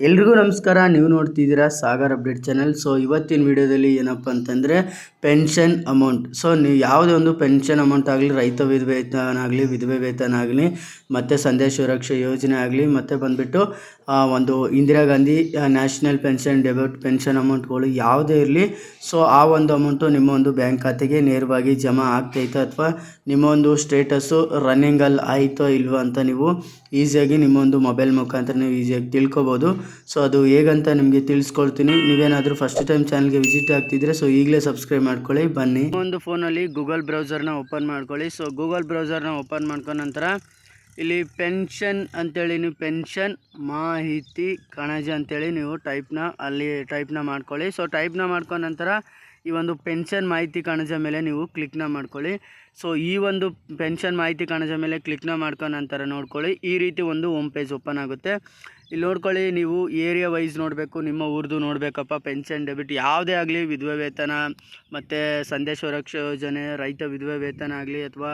ಎಲ್ರಿಗೂ ನಮಸ್ಕಾರ, ನೀವು ನೋಡ್ತಿದ್ದೀರಾ ಸಾಗರ್ ಅಪ್ಡೇಟ್ ಚಾನಲ್ ಸೊ ಇವತ್ತಿನ ವಿಡಿಯೋದಲ್ಲಿ ಏನಪ್ಪ ಅಂತಂದರೆ ಪೆನ್ಷನ್ ಅಮೌಂಟ್ ಸೊ ನೀವು ಯಾವುದೇ ಒಂದು ಪೆನ್ಷನ್ ಅಮೌಂಟ್ ಆಗಲಿ, ರೈತ ವಿಧವೇತನ ವೇತನ ಆಗಲಿ, ವಿಧವೆ ವೇತನ ಆಗಲಿ, ಮತ್ತು ಸಂದೇಶ ಸುರಕ್ಷಾ ಯೋಜನೆ ಆಗಲಿ, ಮತ್ತು ಬಂದುಬಿಟ್ಟು ಒಂದು Indira Gandhi national pension debit pension ಅಮೌಂಟ್ಗಳು ಯಾವುದೇ ಇರಲಿ ಸೊ ಆ ಒಂದು ಅಮೌಂಟು ನಿಮ್ಮ ಒಂದು ಬ್ಯಾಂಕ್ ಖಾತೆಗೆ ನೇರವಾಗಿ ಜಮಾ ಆಗ್ತೈತೋ ಅಥವಾ ನಿಮ್ಮ ಒಂದು ಸ್ಟೇಟಸ್ಸು ರನ್ನಿಂಗಲ್ಲಿ ಆಯಿತೋ ಇಲ್ವೋ ಅಂತ ನೀವು ಈಸಿಯಾಗಿ ನಿಮ್ಮ ಒಂದು ಮೊಬೈಲ್ ಮುಖಾಂತರ ನೀವು ಈಸಿಯಾಗಿ ತಿಳ್ಕೊಬೋದು. ಸೊ ಅದು ಹೇಗಂತ ನಿಮಗೆ ತಿಳಿಸ್ಕೊಳ್ತೀನಿ. ನೀವೇನಾದರೂ ಫಸ್ಟ್ ಟೈಮ್ ಚಾನಲ್ಗೆ ವಿಸಿಟ್ ಆಗ್ತಿದ್ರೆ ಸೊ ಈಗಲೇ ಸಬ್ಸ್ಕ್ರೈಬ್ ಮಾಡ್ಕೊಳ್ಳಿ. ಬನ್ನಿ. ಒಂದು ಫೋನಲ್ಲಿ ಗೂಗಲ್ ಬ್ರೌಸರ್ನ ಓಪನ್ ಮಾಡ್ಕೊಳ್ಳಿ. ಸೊ ಗೂಗಲ್ ಬ್ರೌಸರ್ನ ಓಪನ್ ಮಾಡ್ಕೊಂಡ ನಂತರ ಇಲ್ಲಿ ಪೆನ್ಷನ್ ಅಂತೇಳಿ ನೀವು ಪೆನ್ಷನ್ ಮಾಹಿತಿ ಕಣಜ ಅಂತೇಳಿ ನೀವು ಟೈಪ್ನ ಅಲ್ಲಿ ಟೈಪ್ನ ಮಾಡ್ಕೊಳ್ಳಿ. ಸೊ ಟೈಪ್ನ ಮಾಡ್ಕೊಂಡ ನಂತರ ಈ ಒಂದು ಪೆನ್ಷನ್ ಮಾಹಿತಿ ಕಣಜ ಮೇಲೆ ನೀವು ಕ್ಲಿಕ್ನ ಮಾಡ್ಕೊಳ್ಳಿ. ಸೊ ಈ ಒಂದು ಪೆನ್ಷನ್ ಮಾಹಿತಿ ಕಣಜ ಮೇಲೆ ಕ್ಲಿಕ್ನ ಮಾಡ್ಕೊಂಡ ನಂತರ ನೋಡ್ಕೊಳ್ಳಿ. ಈ ರೀತಿ ಒಂದು ಹೋಮ್ ಪೇಜ್ ಓಪನ್ ಆಗುತ್ತೆ. ಇಲ್ಲಿ ನೋಡ್ಕೊಳ್ಳಿ, ನೀವು ಏರಿಯಾ ವೈಸ್ ನೋಡಬೇಕು, ನಿಮ್ಮ ಊರ್ದು ನೋಡಬೇಕಪ್ಪ ಪೆನ್ಷನ್ ಡೆಬಿಟ್ ಯಾವುದೇ ಆಗಲಿ ವಿಧವೆ ವೇತನ, ಮತ್ತು ಸಂದೇಶ ಸುರಕ್ಷಾ ಯೋಜನೆ ರೈತ ವಿಧವೆ ವೇತನ ಆಗಲಿ ಅಥವಾ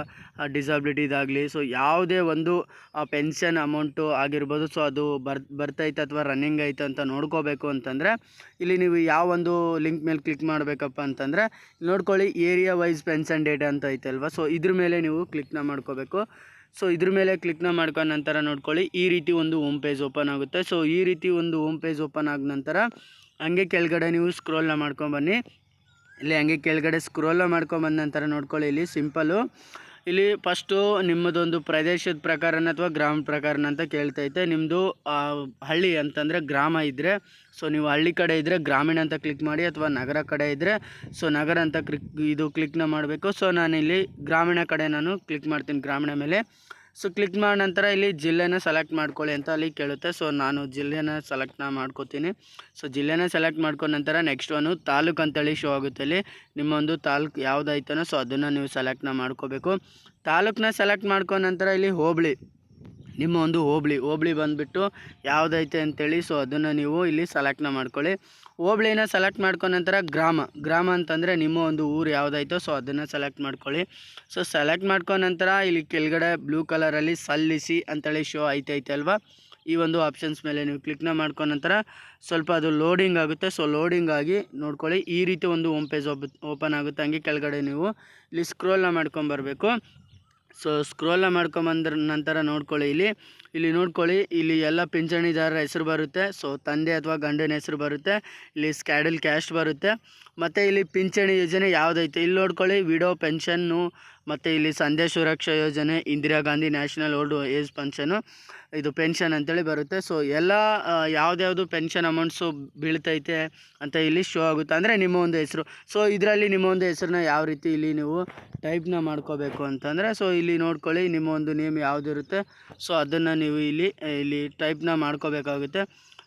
ಡಿಸಬಿಲಿಟಿದಾಗಲಿ ಸೊ ಯಾವುದೇ ಒಂದು ಪೆನ್ಷನ್ ಅಮೌಂಟು ಆಗಿರ್ಬೋದು ಸೊ ಅದು ಬರ್, ಬರ್ತೈತೆ ಅಥವಾ ರನ್ನಿಂಗ್ ಐತೆ ಅಂತ ನೋಡ್ಕೋಬೇಕು ಅಂತಂದರೆ, ಇಲ್ಲಿ ನೀವು ಯಾವ ಒಂದು ಲಿಂಕ್ ಮೇಲೆ ಕ್ಲಿಕ್ ಮಾಡಬೇಕಪ್ಪ ಅಂತಂದರೆ ನೋಡ್ಕೊಳ್ಳಿ ಏರಿಯಾ ವೈಸ್ ಪೆನ್ಷನ್ ಡೇಟಾ ಅಂತ ಐತೆ ಅಲ್ವಾ ಸೊ ಇದ್ರ ಮೇಲೆ ನೀವು ಕ್ಲಿಕ್ನ ಮಾಡ್ಕೋಬೇಕು. ಸೊ ಇದ್ರ ಮೇಲೆ ಕ್ಲಿಕ್ನ ಮಾಡ್ಕೊಂಡ ನಂತರ ನೋಡ್ಕೊಳ್ಳಿ, ಈ ರೀತಿ ಒಂದು ಹೋಮ್ ಪೇಜ್ ಓಪನ್ ಆಗುತ್ತೆ. ಸೊ ಈ ರೀತಿ ಒಂದು ಹೋಮ್ ಪೇಜ್ ಓಪನ್ ಆದ ನಂತರ ಹಂಗೆ ಕೆಳಗಡೆ ನೀವು ಸ್ಕ್ರೋಲ್ನ ಮಾಡ್ಕೊಂಬನ್ನಿ ಇಲ್ಲಿ ಹಂಗೆ ಕೆಳಗಡೆ ಸ್ಕ್ರೋಲ್ನ ಮಾಡ್ಕೊಂಬಂದ ನಂತರ ನೋಡ್ಕೊಳ್ಳಿ, ಇಲ್ಲಿ ಸಿಂಪಲ್ಲು ಇಲ್ಲಿ ಫಸ್ಟು ನಿಮ್ಮದೊಂದು ಪ್ರದೇಶದ ಪ್ರಕಾರನ ಅಥವಾ ಗ್ರಾಮ ಪ್ರಕಾರನ ಅಂತ ಕೇಳ್ತೈತೆ ನಿಮ್ಮದು ಹಳ್ಳಿ ಅಂತಂದರೆ ಗ್ರಾಮ ಇದ್ದರೆ ಸೊ ನೀವು ಹಳ್ಳಿ ಕಡೆ ಇದ್ದರೆ ಗ್ರಾಮೀಣ ಅಂತ ಕ್ಲಿಕ್ ಮಾಡಿ ಅಥವಾ ನಗರ ಕಡೆ ಇದ್ದರೆ ಸೊ ನಗರ ಅಂತ ಕ್ಲಿಕ್ ಇದು ಕ್ಲಿಕ್ನ ಮಾಡಬೇಕು. ಸೊ ನಾನಿಲ್ಲಿ ಗ್ರಾಮೀಣ ಕಡೆ ನಾನು ಕ್ಲಿಕ್ ಮಾಡ್ತೀನಿ ಗ್ರಾಮೀಣ ಮೇಲೆ. ಸೊ ಕ್ಲಿಕ್ ಮಾಡಿದ ನಂತರ ಇಲ್ಲಿ ಜಿಲ್ಲೆನ ಸೆಲೆಕ್ಟ್ ಮಾಡ್ಕೊಳ್ಳಿ ಅಂತ ಅಲ್ಲಿ ಕೇಳುತ್ತೆ. ಸೊ ನಾನು ಜಿಲ್ಲೆನ ಸೆಲೆಕ್ಟ್ನ ಮಾಡ್ಕೋತೀನಿ. ಸೊ ಜಿಲ್ಲೆನ ಸೆಲೆಕ್ಟ್ ಮಾಡ್ಕೊಂಡ ನಂತರ ನೆಕ್ಸ್ಟ್ ಒಂದು ತಾಲೂಕು ಅಂತೇಳಿ ಶೋ ಆಗುತ್ತೆ ಅಲ್ಲಿ ನಿಮ್ಮೊಂದು ತಾಲೂಕು ಯಾವುದೈತನೋ ಸೊ ಅದನ್ನು ನೀವು ಸೆಲೆಕ್ಟ್ನ ಮಾಡ್ಕೋಬೇಕು. ತಾಲೂಕನ್ನ ಸೆಲೆಕ್ಟ್ ಮಾಡ್ಕೊಂಡ ನಂತರ ಇಲ್ಲಿ ಹೋಬಳಿ ನಿಮ್ಮ ಒಂದು ಹೋಬಳಿ ಹೋಬಳಿ ಬಂದುಬಿಟ್ಟು ಯಾವುದೈತೆ ಅಂತೇಳಿ ಸೊ ಅದನ್ನು ನೀವು ಇಲ್ಲಿ ಸೆಲೆಕ್ಟ್ನ ಮಾಡ್ಕೊಳ್ಳಿ. ಹೋಬಳಿನ ಸೆಲೆಕ್ಟ್ ಮಾಡ್ಕೊಂಡ ನಂತರ ಗ್ರಾಮ ಗ್ರಾಮ ಅಂತಂದರೆ ನಿಮ್ಮ ಒಂದು ಊರು ಯಾವುದೈತೋ ಸೊ ಅದನ್ನು ಸೆಲೆಕ್ಟ್ ಮಾಡ್ಕೊಳ್ಳಿ. ಸೊ ಸೆಲೆಕ್ಟ್ ಮಾಡ್ಕೊಂಡ ನಂತರ ಇಲ್ಲಿ ಕೆಳಗಡೆ ಬ್ಲೂ ಕಲರಲ್ಲಿ ಸಲ್ಲಿಸಿ ಅಂತೇಳಿ ಶೋ ಐತೈತೆ ಅಲ್ವಾ? ಈ ಒಂದು ಆಪ್ಷನ್ಸ್ ಮೇಲೆ ನೀವು ಕ್ಲಿಕ್ನ ಮಾಡ್ಕೊಂಡ ನಂತರ ಸ್ವಲ್ಪ ಅದು ಲೋಡಿಂಗ್ ಆಗುತ್ತೆ. ಸೊ ಲೋಡಿಂಗ್ ಆಗಿ ನೋಡ್ಕೊಳ್ಳಿ ಈ ರೀತಿ ಒಂದು ಹೋಮ್ ಪೇಜ್ ಓಪನ್ ಆಗುತ್ತೆ. ಹಂಗೆ ಕೆಳಗಡೆ ನೀವು ಇಲ್ಲಿ ಸ್ಕ್ರೋಲ್ನ ಮಾಡ್ಕೊಂಬರ್ಬೇಕು ಸೊ ಸ್ಕ್ರೋಲ ಮಾಡ್ಕೊಂಬಂದ್ರ ನಂತರ ನೋಡ್ಕೊಳ್ಳಿ ಇಲ್ಲಿ. ಇಲ್ಲಿ ನೋಡ್ಕೊಳ್ಳಿ, ಇಲ್ಲಿ ಎಲ್ಲ ಪಿಂಚಣಿದಾರರ ಹೆಸರು ಬರುತ್ತೆ. ಸೊ ತಂದೆ ಅಥವಾ ಗಂಡನ ಹೆಸರು ಬರುತ್ತೆ. ಇಲ್ಲಿ ಸ್ಕ್ಯಾಡಲ್ ಕ್ಯಾಸ್ಟ್ ಬರುತ್ತೆ. ಮತ್ತು ಇಲ್ಲಿ ಪಿಂಚಣಿ ಯೋಜನೆ ಯಾವುದೈತೆ? ಇಲ್ಲಿ ನೋಡ್ಕೊಳ್ಳಿ, ವಿಡೋ, ಪೆನ್ಷನ್ನು ಮತ್ತು ಇಲ್ಲಿ ಸಂಧ್ಯಾ ಸುರಕ್ಷಾ ಯೋಜನೆ, Indira Gandhi national old age pension, ಇದು ಪೆನ್ಷನ್ ಅಂತೇಳಿ ಬರುತ್ತೆ. ಸೊ ಎಲ್ಲ ಯಾವ್ದ್ಯಾವುದು ಪೆನ್ಷನ್ ಅಮೌಂಟ್ಸು ಬೀಳ್ತೈತೆ ಅಂತ ಇಲ್ಲಿ ಶೋ ಆಗುತ್ತೆ. ಅಂದರೆ ನಿಮ್ಮ ಒಂದು ಹೆಸರು. ಸೊ ಇದರಲ್ಲಿ ನಿಮ್ಮ ಒಂದು ಹೆಸರನ್ನ ಯಾವ ರೀತಿ ಇಲ್ಲಿ ನೀವು ಟೈಪ್ನ ಮಾಡ್ಕೋಬೇಕು ಅಂತಂದರೆ ಸೊ ಇಲ್ಲಿ ನೋಡ್ಕೊಳ್ಳಿ ನಿಮ್ಮ ಒಂದು ನೇಮ್ ಯಾವುದಿರುತ್ತೆ. ಸೊ ಅದನ್ನು ನೀವು ಇಲ್ಲಿ ಇಲ್ಲಿ ಟೈಪ್ನ ಮಾಡ್ಕೋಬೇಕಾಗುತ್ತೆ.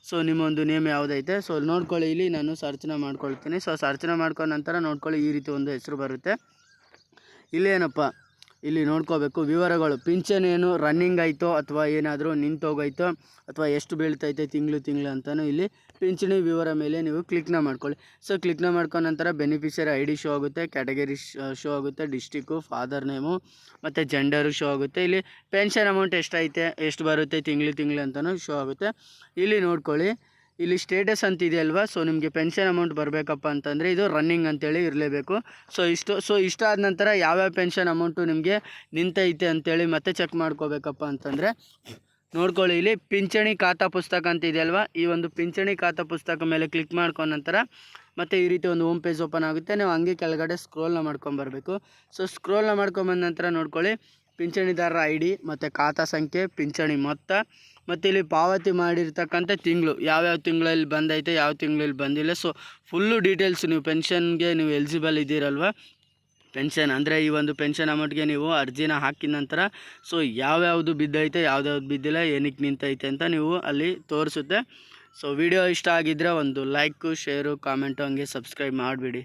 ಸೊ ನಿಮ್ಮೊಂದು ನೇಮ್ ಯಾವುದೈತೆ. ಸೊ ನೋಡ್ಕೊಳ್ಳಿ ಇಲ್ಲಿ ನಾನು ಸರ್ಚನ ಮಾಡ್ಕೊಳ್ತೀನಿ. ಸೊ ಸರ್ಚನ ಮಾಡ್ಕೊಂಡ ನಂತರ ನೋಡ್ಕೊಳ್ಳಿ ಈ ರೀತಿ ಒಂದು ಹೆಸರು ಬರುತ್ತೆ. ಇಲ್ಲೇನಪ್ಪ? ಇಲ್ಲಿ ನೋಡ್ಕೋಬೇಕು. ವಿವರಗಳು. ಪಿಂಚಣಿ ಏನು ರನ್ನಿಂಗ್ ಆಯಿತೋ ಅಥವಾ ಏನಾದರೂ ನಿಂತೋಗೈತೋ ಅಥವಾ ಎಷ್ಟು ಬೀಳ್ತೈತೆ ತಿಂಗಳು ತಿಂಗಳು ಅಂತಲೂ ಇಲ್ಲಿ ಪಿಂಚಣಿ ವಿವರ ಮೇಲೆ ನೀವು ಕ್ಲಿಕ್ನ ಮಾಡ್ಕೊಳ್ಳಿ. ಸೊ ಕ್ಲಿಕ್ನ ಮಾಡ್ಕೊಂಡ ನಂತರ ಬೆನಿಫಿಷರಿ ಐ ಡಿ ಶೋ ಆಗುತ್ತೆ ಕ್ಯಾಟಗರಿ ಶೋ ಆಗುತ್ತೆ ಡಿಸ್ಟಿಕ್ಕು ಫಾದರ್ ನೇಮು ಮತ್ತು ಜೆಂಡರು ಶೋ ಆಗುತ್ತೆ. ಇಲ್ಲಿ ಪೆನ್ಷನ್ ಅಮೌಂಟ್ ಎಷ್ಟೈತೆ ಎಷ್ಟು ಬರುತ್ತೆ, ತಿಂಗಳು ತಿಂಗಳು ಅಂತಲೂ ಶೋ ಆಗುತ್ತೆ. ಇಲ್ಲಿ ನೋಡ್ಕೊಳ್ಳಿ. ಇಲ್ಲಿ ಸ್ಟೇಟಸ್ ಅಂತ ಇದೆಯಲ್ವಾ ಸೊ ನಿಮಗೆ ಪೆನ್ಷನ್ ಅಮೌಂಟ್ ಬರಬೇಕಪ್ಪ ಅಂತಂದರೆ ಇದು ರನ್ನಿಂಗ್ ಅಂತೇಳಿ ಇರಲೇಬೇಕು. ಸೊ ಇಷ್ಟು ಸೊ ಇಷ್ಟ ಆದ ನಂತರ ಯಾವ್ಯಾವ ಪೆನ್ಷನ್ ಅಮೌಂಟು ನಿಮಗೆ ನಿಂತೈತೆ ಅಂತೇಳಿ ಮತ್ತೆ ಚೆಕ್ ಮಾಡ್ಕೋಬೇಕಪ್ಪ ಅಂತಂದರೆ, ನೋಡ್ಕೊಳ್ಳಿ ಇಲ್ಲಿ ಪಿಂಚಣಿ ಖಾತಾ ಪುಸ್ತಕ ಅಂತ ಇದೆಯಲ್ವಾ ಈ ಒಂದು ಪಿಂಚಣಿ ಖಾತಾ ಪುಸ್ತಕ ಮೇಲೆ ಕ್ಲಿಕ್ ಮಾಡ್ಕೊಂಡ ನಂತರ ಮತ್ತು ಈ ರೀತಿ ಒಂದು ಹೋಮ್ ಪೇಜ್ ಓಪನ್ ಆಗುತ್ತೆ. ನೀವು ಹಂಗೆ ಕೆಳಗಡೆ ಸ್ಕ್ರೋಲ್ನ ಮಾಡ್ಕೊಂಬರ್ಬೇಕು ಸೊ ಸ್ಕ್ರೋಲ್ನ ಮಾಡ್ಕೊಂಬಂದ ನಂತರ ನೋಡ್ಕೊಳ್ಳಿ ಪಿಂಚಣಿದಾರರ ಐ ಡಿ ಮತ್ತು ಖಾತಾ ಸಂಖ್ಯೆ, ಪಿಂಚಣಿ ಮೊತ್ತ, ಮತ್ತು ಇಲ್ಲಿ ಪಾವತಿ ಮಾಡಿರ್ತಕ್ಕಂಥ ತಿಂಗಳು. ಯಾವ್ಯಾವ ತಿಂಗಳಲ್ಲಿ ಬಂದೈತೆ, ಯಾವ ತಿಂಗಳಲ್ಲಿ ಬಂದಿಲ್ಲ. ಸೊ ಫುಲ್ಲು ಡೀಟೇಲ್ಸ್ ನೀವು ಪೆನ್ಷನ್ಗೆ ನೀವು ಎಲಿಜಿಬಲ್ ಇದ್ದೀರಲ್ವ? ಪೆನ್ಷನ್ ಅಂದರೆ ಈ ಒಂದು ಪೆನ್ಷನ್ ಅಮೌಂಟ್ಗೆ ನೀವು ಅರ್ಜಿನ ಹಾಕಿದ ನಂತರ ಸೊ ಯಾವ್ಯಾವುದು ಬಿದ್ದೈತೆ ಯಾವ್ದಾವ್ದು ಬಿದ್ದಿಲ್ಲ, ಏನಕ್ಕೆ ನಿಂತೈತೆ ಅಂತ ನೀವು ಅಲ್ಲಿ ತೋರಿಸುತ್ತೆ. ಸೊ ವಿಡಿಯೋ ಇಷ್ಟ ಆಗಿದ್ದರೆ ಒಂದು ಲೈಕು ಶೇರು ಕಾಮೆಂಟು ಹಂಗೆ ಸಬ್ಸ್ಕ್ರೈಬ್ ಮಾಡಿಬಿಡಿ.